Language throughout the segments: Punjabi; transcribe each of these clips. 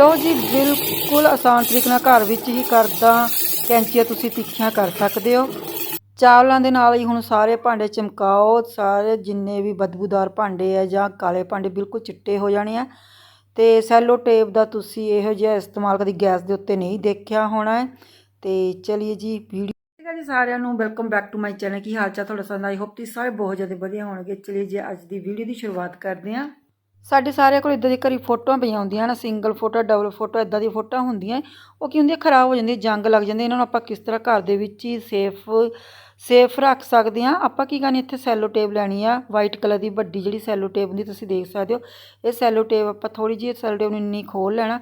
ਲਓ ਜੀ, ਬਿਲਕੁਲ ਆਸਾਨ ਤਰੀਕੇ ਨਾਲ ਘਰ ਵਿੱਚ ਹੀ ਕਰਦਾ। ਕੈਂਚੀਆਂ ਤੁਸੀਂ ਤਿੱਖੀਆਂ ਕਰ ਸਕਦੇ ਹੋ। ਚਾਵਲਾਂ ਦੇ ਨਾਲ ਹੀ ਹੁਣ ਸਾਰੇ ਭਾਂਡੇ ਚਮਕਾਓ। ਸਾਰੇ ਜਿੰਨੇ ਵੀ ਬਦਬੂਦਾਰ ਭਾਂਡੇ ਆ ਜਾਂ ਕਾਲੇ ਭਾਂਡੇ ਬਿਲਕੁਲ ਚਿੱਟੇ ਹੋ ਜਾਣੇ ਆ। ਤੇ ਸੈਲੋ ਟੇਪ ਦਾ ਤੁਸੀਂ ਇਹੋ ਜਿਹਾ ਇਸਤੇਮਾਲ ਕਦੀ ਗੈਸ ਦੇ ਉੱਤੇ ਨਹੀਂ ਦੇਖਿਆ ਹੋਣਾ ਹੈ। ਤੇ ਚਲਿਏ ਜੀ, ਵੀਡੀਓ ਹੈ ਜੀ, ਸਾਰਿਆਂ ਨੂੰ welcome back to my channel. ਕੀ ਹਾਲ ਚਾਲ ਤੁਹਾਡਾ? ਸਾਡਾ ਆਈ ਹੋਪ ਤੁਸੀਂ ਸਾਰੇ ਬਹੁਤ ਜ਼ਿਆਦਾ ਵਧੀਆ ਹੋਣਗੇ। ਚਲਿਏ ਜੀ, ਅੱਜ ਦੀ ਵੀਡੀਓ ਦੀ ਸ਼ੁਰੂਆਤ ਕਰਦੇ ਹਾਂ। ਸਾਡੇ ਸਾਰਿਆਂ ਕੋਲ ਇੱਦਾਂ ਦੀ ਘਰੀ ਫੋਟੋਆਂ ਪਈਆਂ ਹੁੰਦੀਆਂ ਨਾ ਸਿੰਗਲ ਫੋਟੋ ਡਬਲ ਫੋਟੋ, ਇੱਦਾਂ ਦੀ ਫੋਟੋਆਂ ਹੁੰਦੀਆਂ ਉਹ ਕੀ ਹੁੰਦੀਆਂ, ਖਰਾਬ ਹੋ ਜਾਂਦੀਆਂ, ਜੰਗ ਲੱਗ ਜਾਂਦੀ, ਇਹਨਾਂ ਨੂੰ ਆਪਾਂ ਕਿਸ ਤਰ੍ਹਾਂ ਘਰ ਦੇ ਵਿੱਚ ਹੀ ਸੇਫ ਸੇਫ ਰੱਖ ਸਕਦੇ ਹਾਂ। ਆਪਾਂ ਕੀ ਕਰਨੀ, ਇੱਥੇ ਸੈਲੋ ਟੇਪ ਲੈਣੀ ਆ ਵਾਈਟ ਕਲਰ ਦੀ ਵੱਡੀ ਜਿਹੜੀ ਸੈਲੋ ਟੇਪ ਹੁੰਦੀ, ਤੁਸੀਂ ਦੇਖ ਸਕਦੇ ਹੋ। ਇਹ ਸੈਲੋ ਟੇਪ ਆਪਾਂ ਥੋੜੀ ਜਿਹੀ ਸੈਲੋ ਟੇਪ ਨੂੰ ਇੰਨੀ ਖੋਲ ਲੈਣਾ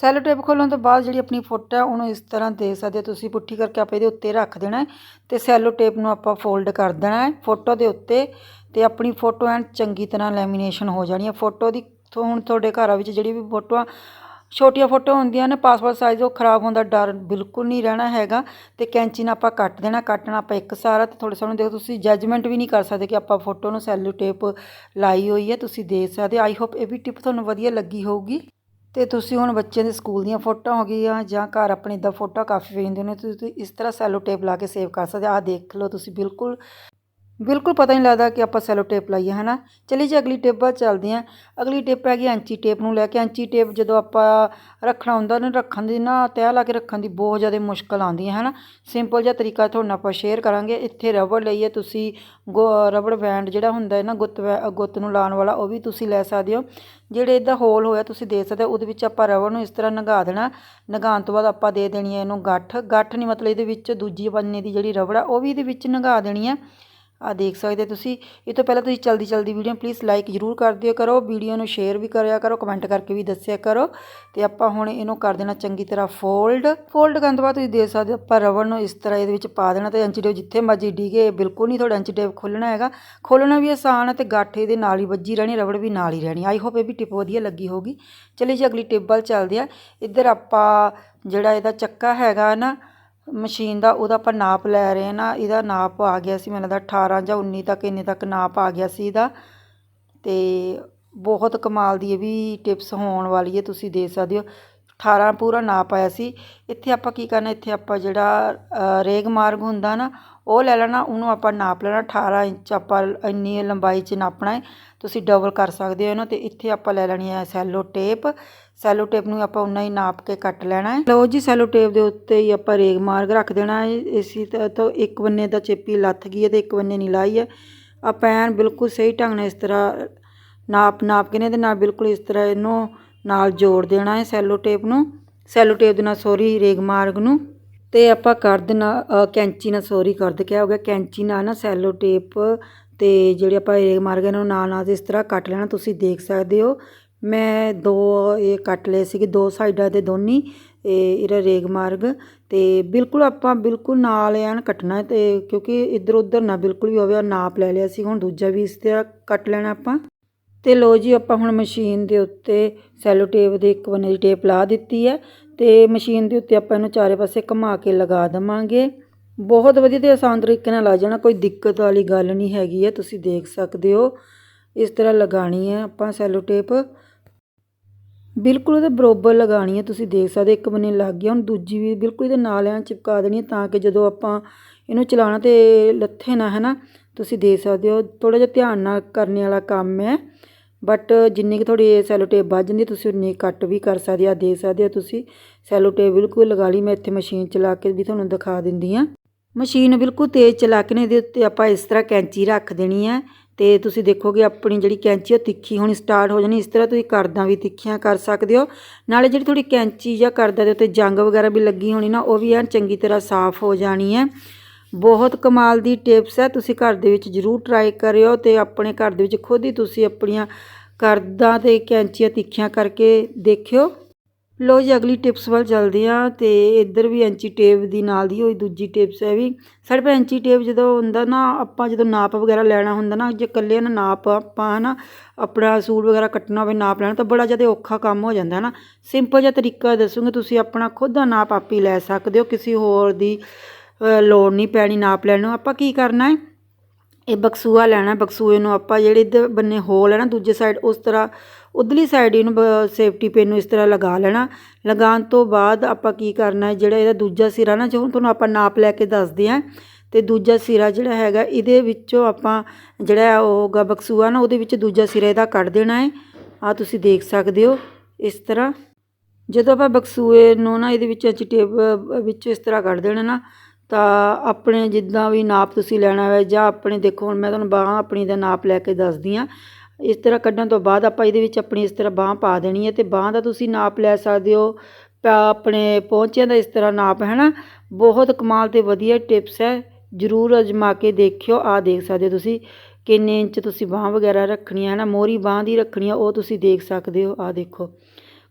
ਸੈਲੋ ਟੇਪ ਖੋਲ੍ਹਣ ਤੋਂ ਬਾਅਦ ਜਿਹੜੀ ਆਪਣੀ ਫੋਟੋ ਹੈ, ਉਹਨੂੰ ਇਸ ਤਰ੍ਹਾਂ ਦੇ ਸਕਦੇ ਹੋ ਤੁਸੀਂ। ਪੁੱਠੀ ਕਰਕੇ ਆਪਾਂ ਇਹਦੇ ਉੱਤੇ ਰੱਖ ਦੇਣਾ ਹੈ ਤੇ ਸੈਲੋ ਟੇਪ ਨੂੰ ਆਪਾਂ ਫੋਲਡ ਕਰ ਦੇਣਾ ਫੋਟੋ ਦੇ ਉੱਤੇ ਤੇ ਆਪਣੀ ਫੋਟੋ ਐਨ ਚੰਗੀ ਤਰ੍ਹਾਂ ਲੈਮੀਨੇਸ਼ਨ ਹੋ ਜਾਣੀ ਹੈ। ਫੋਟੋ ਦੀ ਥੋ- ਹੁਣ ਤੁਹਾਡੇ ਘਰਾਂ ਵਿੱਚ ਜਿਹੜੀ ਵੀ ਫੋਟੋਆਂ, ਛੋਟੀਆਂ ਫੋਟੋ ਹੁੰਦੀਆਂ ਨੇ ਪਾਸਪੋਰਟ ਸਾਈਜ਼ ਉਹ ਖਰਾਬ ਹੋਣ ਦਾ ਡਰ ਬਿਲਕੁਲ ਨਹੀਂ ਰਹਿਣਾ ਹੈਗਾ ਤੇ ਕੈਂਚੀ ਨਾਲ ਆਪਾਂ ਕੱਟ ਦੇਣਾ, ਕੱਟਣਾ ਆਪਾਂ ਇੱਕ ਸਾਰਾ ਤੇ ਥੋੜੇ ਸਾਨੂੰ ਦੇਖੋ ਤੁਸੀਂ ਜੱਜਮੈਂਟ ਵੀ ਨਹੀਂ ਕਰ ਸਕਦੇ ਕਿ ਆਪਾਂ ਫੋਟੋ ਨੂੰ ਸੈਲੋ ਟੇਪ ਲਾਈ ਹੋਈ ਹੈ, ਤੁਸੀਂ ਦੇਖ ਸਕਦੇ ਆਈ ਹੋਪ ਇਹ ਵੀ ਟਿਪ ਤੁਹਾਨੂੰ ਵਧੀਆ ਲੱਗੀ ਹੋਊਗੀ। ਅਤੇ ਤੁਸੀਂ ਹੁਣ ਬੱਚਿਆਂ ਦੇ ਸਕੂਲ ਦੀਆਂ ਫੋਟੋਆਂ ਹੋ ਗਈਆਂ ਜਾਂ ਘਰ ਆਪਣੇ ਇਦਾਂ ਫੋਟੋ ਕਾਫੀ ਵੇਂਦੇ ਨੇ ਤੁਸੀਂ ਇਸ ਤਰ੍ਹਾਂ ਸੈਲੋ ਟੇਪ ਲਾ ਕੇ ਸੇਵ ਕਰ ਸਕਦੇ ਆਹ ਦੇਖ ਲਓ ਤੁਸੀਂ, ਬਿਲਕੁਲ ਬਿਲਕੁਲ ਪਤਾ ਨਹੀਂ ਲੱਗਦਾ ਕਿ ਆਪਾਂ ਸੈਲੋ ਟੇਪ ਲਾਈਏ ਹੈ ਨਾ ਚਲੀ ਜੀ, ਅਗਲੀ ਟੇਪ ਬਾਅਦ ਚੱਲਦੇ ਹਾਂ। ਅਗਲੀ ਟੇਪ ਹੈਗੀ ਐਂਚੀ ਟੇਪ ਨੂੰ ਲੈ ਕੇ। ਐਂਚੀ ਟੇਪ ਜਦੋਂ ਆਪਾਂ ਰੱਖਣਾ ਹੁੰਦਾ, ਉਹਨੂੰ ਰੱਖਣ ਦੀ ਨਾ ਤੈਅ ਲਾ ਕੇ ਰੱਖਣ ਦੀ ਬਹੁਤ ਜ਼ਿਆਦਾ ਮੁਸ਼ਕਲ ਆਉਂਦੀ ਹੈ ਨਾ ਸਿੰਪਲ ਜਿਹਾ ਤਰੀਕਾ ਤੁਹਾਡੇ ਨਾਲ ਆਪਾਂ ਸ਼ੇਅਰ ਕਰਾਂਗੇ। ਇੱਥੇ ਰਬੜ ਲਈਏ ਤੁਸੀਂ, ਗੋ, ਰਬੜ ਬੈਂਡ ਜਿਹੜਾ ਹੁੰਦਾ ਹੈ ਨਾ, ਗੁੱਤ ਵੈ- ਗੁੱਤ ਨੂੰ ਲਾਉਣ ਵਾਲਾ, ਉਹ ਵੀ ਤੁਸੀਂ ਲੈ ਸਕਦੇ ਹੋ। ਜਿਹੜੇ ਇਹਦਾ ਹੋਲ ਹੋਇਆ, ਤੁਸੀਂ ਦੇ ਸਕਦੇ ਹੋ। ਉਹਦੇ ਵਿੱਚ ਆਪਾਂ ਰਬੜ ਨੂੰ ਇਸ ਤਰ੍ਹਾਂ ਨਗਾ ਦੇਣਾ। ਨਗਾਉਣ ਤੋਂ ਬਾਅਦ ਆਪਾਂ ਦੇ ਦੇਣੀ ਹੈ ਇਹਨੂੰ ਗੱਠ। ਗੱਠ ਨਹੀਂ ਮਤਲਬ ਇਹਦੇ ਵਿੱਚ ਦੂਜੀ ਬੰਨੇ ਦੀ ਜਿਹੜੀ ਰਬੜ ਆ, ਉਹ ਵੀ ਇਹਦੇ ਵਿੱਚ ਨਗਾ ਦੇਣੀ ਹੈ। ਆ ਦੇਖ ਸਕਦੇ ਤੁਸੀਂ। ਇਹ ਤੋਂ ਪਹਿਲਾਂ ਤੁਸੀਂ ਜਲਦੀ ਜਲਦੀ ਵੀਡੀਓ ਪਲੀਜ਼ ਲਾਈਕ ਜ਼ਰੂਰ ਕਰ ਦਿਓ ਕਰੋ। ਵੀਡੀਓ ਨੂੰ ਸ਼ੇਅਰ ਵੀ ਕਰਿਆ ਕਰੋ ਕਮੈਂਟ ਕਰਕੇ ਵੀ ਦੱਸਿਆ ਕਰੋ। ਤੇ ਆਪਾਂ ਹੁਣ ਇਹਨੂੰ ਕਰ ਦੇਣਾ ਚੰਗੀ ਤਰ੍ਹਾਂ ਫੋਲਡ ਫੋਲਡ ਕਰਨ ਤੋਂ ਬਾਅਦ ਤੁਸੀਂ ਦੇਖ ਸਕਦੇ ਹੋ ਆਪਾਂ ਰਬੜ ਨੂੰ ਇਸ ਤਰ੍ਹਾਂ ਇਹਦੇ ਵਿੱਚ ਪਾ ਦੇਣਾ ਤੇ ਅੰਚੀ ਟੇਪ ਜਿੱਥੇ ਮਰਜ਼ੀ ਡਿਗੇ, ਬਿਲਕੁਲ ਨਹੀਂ ਤੁਹਾਡਾ ਅੰਚੀ ਟੇਪ ਖੋਲਣਾ ਹੈਗਾ। ਖੋਲਣਾ ਵੀ ਆਸਾਨ ਹੈ ਤੇ ਗਾਠੇ ਦੇ ਨਾਲ ਹੀ ਵੱਜੀ ਰਹਿਣੀ, ਰਬੜ ਵੀ ਨਾਲ ਹੀ ਰਹਿਣੀ। ਆਈ ਹੋਪ ਇਹ ਵੀ ਟਿਪ ਵਧੀਆ ਲੱਗੀ ਹੋਗੀ ਚਲਿਏ ਜੀ ਅਗਲੀ ਟਿਪ ਵੱਲ ਚੱਲਦੇ ਆ ਇੱਧਰ ਆਪਾਂ ਜਿਹੜਾ ਇਹਦਾ ਚੱਕਾ ਹੈਗਾ ਨਾ ਮਸ਼ੀਨ ਦਾ ਉਹਦਾ ਆਪਾਂ ਨਾਪ ਲੈ ਰਹੇ ਹਾਂ ਨਾ ਇਹਦਾ ਨਾਪ ਆ ਗਿਆ ਸੀ ਮੈਨੂੰ ਲੱਗਦਾ 18 ਜਾਂ 19 ਤੱਕ ਇੰਨੇ ਤੱਕ ਨਾਪ ਆ ਗਿਆ ਸੀ ਇਹਦਾ। ਤੇ ਬਹੁਤ ਕਮਾਲ ਦੀ ਇਹ ਵੀ ਟਿਪਸ ਹੋਣ ਵਾਲੀ ਹੈ ਤੁਸੀਂ ਦੇ ਸਕਦੇ ਹੋ। 18 ਪੂਰਾ ਨਾਪ ਆਇਆ ਸੀ। ਇੱਥੇ ਆਪਾਂ ਕੀ ਕਰਨਾ ਇੱਥੇ ਆਪਾਂ ਜਿਹੜਾ ਅ, ਰੇਗ ਮਾਰਗ ਹੁੰਦਾ ਨਾ ਉਹ ਲੈ ਲੈਣਾ ਉਹਨੂੰ ਆਪਾਂ ਨਾਪ ਲੈਣਾ 18 ਇੰਚ ਆਪਾਂ ਇੰਨੀ ਲੰਬਾਈ 'ਚ ਨਾਪਣਾ ਹੈ। ਤੁਸੀਂ ਡਬਲ ਕਰ ਸਕਦੇ ਹੋ ਇਹਨੂੰ ਤੇ ਇੱਥੇ ਆਪਾਂ ਲੈ ਲੈਣੀ ਹੈ ਸੈਲੋ ਟੇਪ। ਸੈਲੋ ਟੇਪ ਨੂੰ ਆਪਾਂ ਉਨਾ ਹੀ ਨਾਪ ਕੇ ਕੱਟ ਲੈਣਾ ਹੈ। ਲਓ ਜੀ, ਸੈਲੋ ਟੇਪ ਦੇ ਉੱਤੇ ਹੀ ਆਪਾਂ ਰੇਗ ਮਾਰਗ ਰੱਖ ਦੇਣਾ ਹੈ। ਇਸੀ ਤਰ੍ਹਾਂ ਤੋਂ ਇੱਕ ਬੰਨੇ ਦਾ ਚੇਪੀ ਲੱਥ ਗਈ ਹੈ ਤੇ ਇੱਕ ਬੰਨੇ ਨਹੀਂ ਲਾਈ ਹੈ। ਆਪਾਂ ਐਨ ਬਿਲਕੁਲ ਸਹੀ ਢੰਗ ਨਾਲ ਇਸ ਤਰ੍ਹਾਂ ਨਾਪ ਨਾਪ ਕੇ ਨੇ ਇਹਦੇ ਨਾਲ ਬਿਲਕੁਲ ਇਸ ਤਰ੍ਹਾਂ ਇਹਨੂੰ ਨਾਲ ਜੋੜ ਦੇਣਾ ਹੈ ਸੈਲੋ ਟੇਪ ਨੂੰ। ਸੈਲੋ ਟੇਪ ਦੇ ਨਾਲ ਸੋਰੀ ਰੇਗ ਮਾਰਗ ਨੂੰ। ਤੇ ਆਪਾਂ ਕਰਦ ਦੇਣਾ ਕੈਂਚੀ ਨਾਲ ਸੋਰੀ ਕਰਦ ਕਿਹਾ ਹੋ ਗਿਆ, ਕੈਂਚੀ ਨਾਲ ਨਾ ਸੈਲੋ ਟੇਪ ਤੇ ਜਿਹੜੇ ਆਪਾਂ ਰੇਗ ਮਾਰਗ ਇਹਨਾਂ ਨੂੰ ਨਾਲ ਨਾਲ ਇਸ ਤਰ੍ਹਾਂ ਕੱਟ ਲੈਣਾ, ਤੁਸੀਂ ਦੇਖ ਸਕਦੇ ਹੋ। ਮੈਂ ਦੋ ਇਹ ਕੱਟ ਲਏ ਸੀਗੇ, ਦੋ ਸਾਈਡਾਂ ਤੇ ਦੋਨੀ, ਇਹ ਇਹਦਾ ਰੇਗ ਮਾਰਗ ਤੇ ਬਿਲਕੁਲ ਆਪਾਂ ਬਿਲਕੁਲ ਨਾਲ ਐਨ ਕੱਟਣਾ ਅਤੇ ਕਿਉਂਕਿ ਇੱਧਰ ਉੱਧਰ ਨਾ ਬਿਲਕੁਲ ਵੀ ਹੋਵੇ ਨਾਪ ਲੈ ਲਿਆ ਸੀ, ਹੁਣ ਦੂਜਾ ਵੀ ਇਸ ਤਰ੍ਹਾਂ ਕੱਟ ਲੈਣਾ ਆਪਾਂ। ਅਤੇ ਲੋ ਜੀ, ਆਪਾਂ ਹੁਣ ਮਸ਼ੀਨ ਦੇ ਉੱਤੇ ਸੈਲੋ ਟੇਪ ਦੇ ਇੱਕ ਬੰਨੇ ਦੀ ਟੇਪ ਲਾ ਦਿੱਤੀ ਹੈ ਅਤੇ ਮਸ਼ੀਨ ਦੇ ਉੱਤੇ ਆਪਾਂ ਇਹਨੂੰ ਚਾਰੇ ਪਾਸੇ ਘੁਮਾ ਕੇ ਲਗਾ ਦੇਵਾਂਗੇ। ਬਹੁਤ ਵਧੀਆ ਤੇ ਆਸਾਨ ਤਰੀਕੇ ਨਾਲ ਲੱਗ ਜਾਣਾ, ਕੋਈ ਦਿੱਕਤ ਵਾਲੀ ਗੱਲ ਨਹੀਂ ਹੈਗੀ ਹੈ, ਤੁਸੀਂ ਦੇਖ ਸਕਦੇ ਹੋ। ਇਸ ਤਰ੍ਹਾਂ ਲਗਾਣੀ ਹੈ ਆਪਾਂ ਸੈਲੋ ਟੇਪ। ਬਿਲਕੁਲ ਉਹਦੇ ਬਰੋਬਰ ਲਗਾਉਣੀ ਹੈ ਤੁਸੀਂ ਦੇਖ ਸਕਦੇ ਇੱਕ ਬੰਨੇ ਲੱਗ ਗਿਆ, ਹੁਣ ਦੂਜੀ ਵੀ ਬਿਲਕੁਲ ਇਹਦੇ ਨਾਲ ਐਂ ਚਿਪਕਾ ਦੇਣੀ ਹੈ ਤਾਂ ਕਿ ਜਦੋਂ ਆਪਾਂ ਇਹਨੂੰ ਚਲਾਉਣਾ ਤੇ ਲੱਥੇ ਨਾ ਹੈ ਨਾ ਤੁਸੀਂ ਦੇਖ ਸਕਦੇ ਹੋ ਥੋੜਾ ਜਿਹਾ ਧਿਆਨ ਨਾਲ ਕਰਨੇ ਵਾਲਾ ਕੰਮ ਹੈ। ਬਟ ਜਿੰਨੀ ਕਿ ਤੁਹਾਡੀ ਸੈਲੋ ਟੇਪ ਵੱਜ ਜਾਂਦੀ, ਤੁਸੀਂ ਉਨੀ ਕੱਟ ਵੀ ਕਰ ਸਕਦੇ ਆ ਦੇ ਸਕਦੇ ਹੋ ਤੁਸੀਂ ਸੈਲੋ ਟੇਪ ਬਿਲਕੁਲ ਲਗਾ ਲਈ, ਮੈਂ ਇੱਥੇ ਮਸ਼ੀਨ ਚਲਾ ਕੇ ਵੀ ਤੁਹਾਨੂੰ ਦਿਖਾ ਦਿੰਦੀ ਆ ਮਸ਼ੀਨ ਬਿਲਕੁਲ ਤੇਜ਼ ਚਲਾ ਕੇ ਨੇ, ਇਹਦੇ ਉੱਤੇ ਆਪਾਂ ਇਸ ਤਰ੍ਹਾਂ ਕੈਂਚੀ ਰੱਖ ਦੇਣੀ ਹੈ ਤੇ ਤੁਸੀਂ ਦੇਖੋਗੇ ਆਪਣੀ ਜਿਹੜੀ ਕੈਂਚੀ ਉਹ ਤਿੱਖੀ ਹੋਣੀ ਸਟਾਰਟ ਹੋ ਜਾਣੀ। ਇਸ ਤਰ੍ਹਾਂ ਤੁਸੀਂ ਕਰਦਾਂ ਵੀ ਤਿੱਖੀਆਂ ਕਰ ਸਕਦੇ ਹੋ। ਨਾਲੇ ਜਿਹੜੀ ਤੁਹਾਡੀ ਕੈਂਚੀ ਜਾਂ ਕਰਦਾ ਦੇ ਉੱਤੇ ਜੰਗ ਵਗੈਰਾ ਵੀ ਲੱਗੀ ਹੋਣੀ ਨਾ, ਉਹ ਵੀ ਐਨ ਚੰਗੀ ਤਰ੍ਹਾਂ ਸਾਫ਼ ਹੋ ਜਾਣੀ ਹੈ ਬਹੁਤ ਕਮਾਲ ਦੀ ਟਿਪਸ ਹੈ ਤੁਸੀਂ ਘਰ ਦੇ ਵਿੱਚ ਜ਼ਰੂਰ ਟਰਾਈ ਕਰਿਓ ਤੇ ਆਪਣੇ ਘਰ ਦੇ ਵਿੱਚ ਖੁਦ ਹੀ ਤੁਸੀਂ ਆਪਣੀਆਂ ਕਰਦਾਂ ਤੇ ਕੈਂਚੀਆਂ ਤਿੱਖੀਆਂ ਕਰਕੇ ਦੇਖਿਓ। ਲਓ ਜੀ, ਅਗਲੀ ਟਿਪਸ ਵੱਲ ਚੱਲਦੇ ਆ ਤੇ ਇੱਧਰ ਵੀ ਐਂਚੀ ਟੇਪ ਦੀ ਨਾਲ ਦੀ ਹੋਈ ਦੂਜੀ ਟਿਪਸ ਹੈ ਵੀ, ਸਾਡੇ ਕੋਲ ਐਂਚੀ ਟੇਪ ਜਦੋਂ ਹੁੰਦਾ ਨਾ, ਆਪਾਂ ਜਦੋਂ ਨਾਪ ਵਗੈਰਾ ਲੈਣਾ ਹੁੰਦਾ ਨਾ, ਜੇ ਇਕੱਲੇ ਨਾ ਨਾਪ ਆਪਾਂ ਨਾ ਆਪਣਾ ਸੂਟ ਵਗੈਰਾ ਕੱਟਣਾ ਹੋਵੇ ਨਾਪ ਲੈਣਾ, ਤਾਂ ਬੜਾ ਜ਼ਿਆਦਾ ਔਖਾ ਕੰਮ ਹੋ ਜਾਂਦਾ ਨਾ। ਸਿੰਪਲ ਜਿਹਾ ਤਰੀਕਾ ਦੱਸੂਗੇ, ਤੁਸੀਂ ਆਪਣਾ ਖੁਦ ਦਾ ਨਾਪ ਆਪ ਹੀ ਲੈ ਸਕਦੇ ਹੋ, ਕਿਸੇ ਹੋਰ ਦੀ ਲੋੜ ਨਹੀਂ ਪੈਣੀ ਨਾਪ ਲੈਣ ਨੂੰ। ਆਪਾਂ ਕੀ ਕਰਨਾ ਹੈ, ਇਹ ਬਕਸੂਆ ਲੈਣਾ, ਬਕਸੂਏ ਨੂੰ ਆਪਾਂ ਜਿਹੜੇ ਇੱਧਰ ਬੰਨੇ ਹੋਲ ਹੈ ਨਾ, ਦੂਜੇ ਸਾਈਡ ਉਸ ਤਰ੍ਹਾਂ ਉਧਰਲੀ ਸਾਈਡ ਇਹਨੂੰ ਸੇਫਟੀ ਪਿਨ ਨੂੰ ਇਸ ਤਰ੍ਹਾਂ ਲਗਾ ਲੈਣਾ। ਲਗਾਉਣ ਤੋਂ ਬਾਅਦ ਆਪਾਂ ਕੀ ਕਰਨਾ, ਜਿਹੜਾ ਇਹਦਾ ਦੂਜਾ ਸਿਰਾ ਨਾ ਜੋ ਤੁਹਾਨੂੰ ਆਪਾਂ ਨਾਪ ਲੈ ਕੇ ਦੱਸਦੇ ਹਾਂ ਅਤੇ ਦੂਜਾ ਸਿਰਾ ਜਿਹੜਾ ਹੈਗਾ, ਇਹਦੇ ਵਿੱਚੋਂ ਆਪਾਂ ਜਿਹੜਾ ਉਹ ਗਾ ਬਕਸੂਆ ਨਾ, ਉਹਦੇ ਵਿੱਚ ਦੂਜਾ ਸਿਰਾ ਇਹਦਾ ਕੱਢ ਦੇਣਾ ਹੈ। ਆ ਤੁਸੀਂ ਦੇਖ ਸਕਦੇ ਹੋ ਇਸ ਤਰ੍ਹਾਂ। ਜਦੋਂ ਆਪਾਂ ਬਕਸੂਏ ਨੂੰ ਨਾ ਇਹਦੇ ਵਿੱਚ ਚਿੱਟੇ ਵਿੱਚੋਂ ਇਸ ਤਰ੍ਹਾਂ ਕੱਢ ਦੇਣਾ ਨਾ, ਤਾਂ ਆਪਣੇ ਜਿੱਦਾਂ ਵੀ ਨਾਪ ਤੁਸੀਂ ਲੈਣਾ ਹੋਵੇ ਜਾਂ ਆਪਣੇ ਦੇਖੋ, ਹੁਣ ਮੈਂ ਤੁਹਾਨੂੰ ਬਾਹਾਂ ਆਪਣੀ ਦਾ ਨਾਪ ਲੈ ਕੇ ਦੱਸਦੀ ਹਾਂ। ਇਸ ਤਰ੍ਹਾਂ ਕੱਢਣ ਤੋਂ ਬਾਅਦ ਆਪਾਂ ਇਹਦੇ ਵਿੱਚ ਆਪਣੀ ਇਸ ਤਰ੍ਹਾਂ ਬਾਂਹ ਪਾ ਦੇਣੀ ਹੈ ਅਤੇ ਬਾਂਹ ਦਾ ਤੁਸੀਂ ਨਾਪ ਲੈ ਸਕਦੇ ਹੋ। ਪ- ਆਪਣੇ ਪਹੁੰਚਿਆਂ ਦਾ ਇਸ ਤਰ੍ਹਾਂ ਨਾਪ ਹੈ ਨਾ ਬਹੁਤ ਕਮਾਲ ਤੇ ਵਧੀਆ ਟਿਪਸ ਹੈ। ਜ਼ਰੂਰ ਅਜਮਾ ਕੇ ਦੇਖਿਓ ਆ ਦੇਖ ਸਕਦੇ ਹੋ ਤੁਸੀਂ। ਕਿੰਨੇ ਇੰਚ ਤੁਸੀਂ ਬਾਹ ਵਗੈਰਾ ਰੱਖਣੀ ਹੈ ਨਾ ਮੋਰੀ ਬਾਹ ਦੀ ਰੱਖਣੀ ਆ, ਉਹ ਤੁਸੀਂ ਦੇਖ ਸਕਦੇ ਹੋ। ਆ ਦੇਖੋ।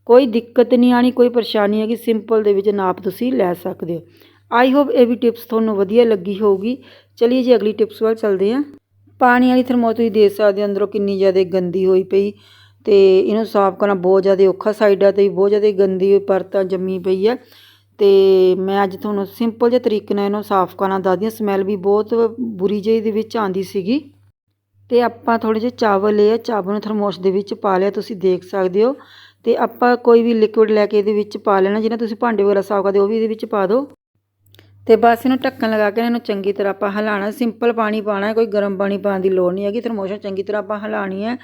ਕੋਈ ਦਿੱਕਤ ਨਹੀਂ ਆਣੀ ਕੋਈ ਪਰੇਸ਼ਾਨੀ ਹੈਗੀ। ਸਿੰਪਲ ਦੇ ਵਿੱਚ ਨਾਪ ਤੁਸੀਂ ਲੈ ਸਕਦੇ ਹੋ। ਆਈ ਹੋਪ ਇਹ ਵੀ ਟਿਪਸ ਤੁਹਾਨੂੰ ਵਧੀਆ ਲੱਗੀ ਹੋਊਗੀ। ਚਲਿਏ ਜੀ, ਅਗਲੀ ਟਿਪਸ ਵੱਲ ਚੱਲਦੇ ਹਾਂ। ਪਾਣੀ ਵਾਲੀ ਥਰਮੋਸ ਤੁਸੀਂ ਦੇਖ ਸਕਦੇ ਹੋ ਅੰਦਰੋਂ ਕਿੰਨੀ ਜ਼ਿਆਦਾ ਗੰਦੀ ਹੋਈ ਪਈ। ਅਤੇ ਇਹਨੂੰ ਸਾਫ਼ ਕਰਨਾ ਬਹੁਤ ਜ਼ਿਆਦਾ ਔਖਾ ਸਾਈਡਾਂ ਤੇ ਵੀ ਬਹੁਤ ਜ਼ਿਆਦਾ ਗੰਦੀ ਪਰਤਾਂ ਜੰਮੀ ਪਈ ਹੈ ਅਤੇ ਮੈਂ ਅੱਜ ਤੁਹਾਨੂੰ ਸਿੰਪਲ ਜਿਹੇ ਤਰੀਕੇ ਨਾਲ ਇਹਨੂੰ ਸਾਫ਼ ਕਰਨਾ ਦੱਸਦੀ ਹਾਂ। ਸਮੈਲ ਵੀ ਬਹੁਤ ਬੁਰੀ ਜਿਹੀ ਦੇ ਵਿੱਚ ਆਉਂਦੀ ਸੀਗੀ। ਅਤੇ ਆਪਾਂ ਥੋੜ੍ਹੇ ਜਿਹੇ ਚਾਵਲ ਲਏ ਆ ਚਾਵਲ ਨੂੰ ਥਰਮੋਸ ਦੇ ਵਿੱਚ ਪਾ ਲਿਆ, ਤੁਸੀਂ ਦੇਖ ਸਕਦੇ ਹੋ। ਅਤੇ ਆਪਾਂ ਕੋਈ ਵੀ ਲਿਕੁਇਡ ਲੈ ਕੇ ਇਹਦੇ ਵਿੱਚ ਪਾ ਲੈਣਾ, ਜਿਹਨਾਂ ਤੁਸੀਂ ਭਾਂਡੇ ਵਗੈਰਾ ਸਾਫ਼ ਕਰਦੇ ਉਹ ਵੀ ਇਹਦੇ ਵਿੱਚ ਪਾ ਦਿਓ। ਤੇ ਬਸ ਇਹਨੂੰ ਢੱਕਣ ਲਗਾ ਕੇ ਇਹਨੂੰ ਚੰਗੀ ਤਰ੍ਹਾਂ ਆਪਾਂ ਹਿਲਾਣਾ ਸਿੰਪਲ ਪਾਣੀ ਪਾਣਾ ਕੋਈ ਗਰਮ ਪਾਣੀ ਪਾਉਣ ਦੀ ਲੋੜ ਨਹੀਂ ਹੈਗੀ ਥਰਮੋਸ ਚੰਗੀ ਤਰ੍ਹਾਂ ਆਪਾਂ ਹਿਲਾਣੀ ਹੈ,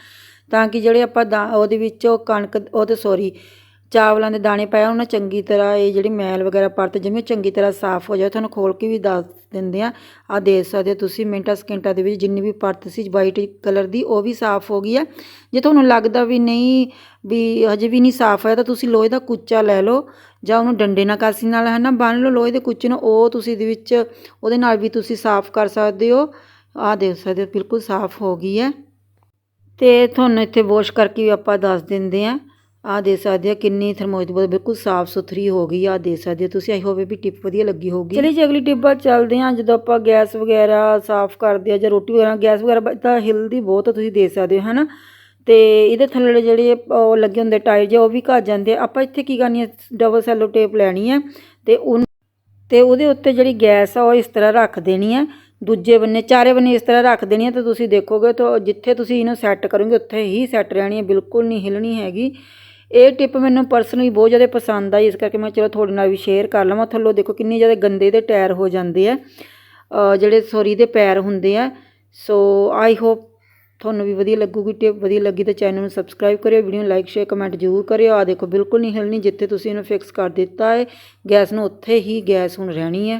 ਤਾਂ ਕਿ ਜਿਹੜੇ ਆਪਾਂ ਦਾ, ਉਹਦੇ ਵਿੱਚ ਉਹ ਕਣਕ, ਉਹ ਤੇ ਸੋਰੀ ਚਾਵਲਾਂ ਦੇ ਦਾਣੇ ਪਾਇਆ, ਉਹਨਾਂ ਚੰਗੀ ਤਰ੍ਹਾਂ ਇਹ ਜਿਹੜੀ ਮੈਲ ਵਗੈਰਾ ਪਰਤ ਜਿਵੇਂ ਚੰਗੀ ਤਰ੍ਹਾਂ ਸਾਫ਼ ਹੋ ਜਾਏ ਤੁਹਾਨੂੰ ਖੋਲ ਕੇ ਵੀ ਦੱਸ ਦਿੰਦੇ ਆ ਆ ਦੇਖ ਸਕਦੇ ਹੋ ਤੁਸੀਂ, ਮਿੰਟਾਂ ਸਕਿੰਟਾਂ ਦੇ ਵਿੱਚ ਜਿੰਨੀ ਵੀ ਪਰਤ ਸੀ ਵਾਈਟ ਕਲਰ ਦੀ, ਉਹ ਵੀ ਸਾਫ਼ ਹੋ ਗਈ ਹੈ। ਜੇ ਤੁਹਾਨੂੰ ਲੱਗਦਾ ਵੀ ਨਹੀਂ, ਵੀ ਹਜੇ ਵੀ ਨਹੀਂ ਸਾਫ਼ ਹੋਇਆ, ਤਾਂ ਤੁਸੀਂ ਲੋਹੇ ਦਾ ਕੁੱਚਾ ਲੈ ਲਓ, ਜਾਂ ਉਹਨੂੰ ਡੰਡੇ ਨਾਲ ਕਾਸੀ ਨਾਲ ਹੈ ਨਾ ਬੰਨ ਲਓ, ਲੋਹੇ ਦੇ ਕੁੱਚੇ ਨੂੰ, ਉਹ ਤੁਸੀਂ ਦੇ ਵਿੱਚ, ਉਹਦੇ ਨਾਲ ਵੀ ਤੁਸੀਂ ਸਾਫ਼ ਕਰ ਸਕਦੇ ਹੋ। ਆਹ ਦੇਖ ਸਕਦੇ ਹੋ, ਬਿਲਕੁਲ ਸਾਫ਼ ਹੋ ਗਈ ਹੈ। ਤੇ ਤੁਹਾਨੂੰ ਇੱਥੇ ਵਾਸ਼ ਕਰਕੇ ਵੀ ਆਪਾਂ ਦੱਸ ਦਿੰਦੇ ਆ ਆਹ ਦੇ ਸਕਦੇ ਆ ਕਿੰਨੀ ਥਰਮੋਸ ਦੀ ਬਿਲਕੁਲ ਸਾਫ਼ ਸੁਥਰੀ ਹੋ ਗਈ ਆ ਦੇ ਸਕਦੇ ਹੋ ਤੁਸੀਂ, ਆਈ ਹੋਵੇ ਵੀ ਟਿਪ ਵਧੀਆ ਲੱਗੀ ਹੋਊਗੀ। ਚਲਿਏ ਜੀ, ਅਗਲੀ ਟਿਪ ਵੱਲ ਚੱਲਦੇ ਆ ਜਦੋਂ ਆਪਾਂ ਗੈਸ ਵਗੈਰਾ ਸਾਫ਼ ਕਰਦੇ ਆ ਜਾਂ ਰੋਟੀ ਵਗੈਰਾ, ਗੈਸ ਵਗੈਰਾ ਤਾਂ ਹਿਲਦੀ ਬਹੁਤ ਆ, ਤੁਸੀਂ ਦੇ ਸਕਦੇ ਹੋ, ਹਨਾ? ਤੇ ਇਹਦੇ ਥੱਲੇ ਜਿਹੜੇ ਉਹ ਲੱਗੇ ਹੁੰਦੇ ਟਾਇਰ ਜੇ ਉਹ ਵੀ ਘੱਟ ਜਾਂਦੇ ਆ। ਆਪਾਂ ਇੱਥੇ ਕੀ ਕਰਨੀ ਹੈ ਡਬਲ ਸੈਲੋ ਟੇਪ ਲੈਣੀ ਹੈ ਤੇ ਉਹ ਤੇ ਉਹਦੇ ਉੱਤੇ ਜਿਹੜੀ ਗੈਸ ਆ, ਉਹ ਇਸ ਤਰ੍ਹਾਂ ਰੱਖ ਦੇਣੀ ਹੈ ਦੂਜੇ ਬੰਨੇ, ਚਾਰੇ ਬੰਨੇ ਇਸ ਤਰ੍ਹਾਂ ਰੱਖ ਦੇਣੀ ਹੈ ਤੇ ਤੁਸੀਂ ਦੇਖੋਗੇ ਤਾਂ ਜਿੱਥੇ ਤੁਸੀਂ ਇਹਨੂੰ ਸੈੱਟ ਕਰੋਗੇ, ਉੱਥੇ ਹੀ ਸੈੱਟ ਰਹਿਣੀ ਹੈ ਬਿਲਕੁਲ ਨਹੀਂ ਹਿਲਣੀ ਹੈਗੀ। ਇਹ ਟਿਪ ਮੈਨੂੰ ਪਰਸਨਲੀ ਬਹੁਤ ਜ਼ਿਆਦਾ ਪਸੰਦ ਆਈ, ਇਸ ਕਰਕੇ ਮੈਂ ਚਲੋ ਤੁਹਾਡੇ ਨਾਲ ਵੀ ਸ਼ੇਅਰ ਕਰ ਲਵਾਂ। ਥੱਲੋਂ ਦੇਖੋ ਕਿੰਨੇ ਜ਼ਿਆਦਾ ਗੰਦੇ ਦੇ ਟਾਇਰ ਹੋ ਜਾਂਦੇ ਆ। ਜਿਹੜੇ ਸੋਰੀ ਦੇ ਪੈਰ ਹੁੰਦੇ ਆ। ਸੋ ਆਈ ਹੋਪ ਤੁਹਾਨੂੰ ਵੀ ਵਧੀਆ ਲੱਗੂਗੀ ਟਿਪ ਵਧੀਆ ਲੱਗੀ ਤਾਂ ਚੈਨਲ ਨੂੰ ਸਬਸਕ੍ਰਾਈਬ ਕਰਿਓ ਵੀਡੀਓ ਨੂੰ ਲਾਈਕ ਸ਼ੇਅਰ ਕਮੈਂਟ ਜ਼ਰੂਰ ਕਰਿਓ। ਆ ਦੇਖੋ, ਬਿਲਕੁਲ ਨਹੀਂ ਹਿਲਣੀ, ਜਿੱਥੇ ਤੁਸੀਂ ਇਹਨੂੰ ਫਿਕਸ ਕਰ ਦਿੱਤਾ ਹੈ ਗੈਸ ਨੂੰ ਉੱਥੇ ਹੀ ਗੈਸ ਹੁਣ ਰਹਿਣੀ ਹੈ।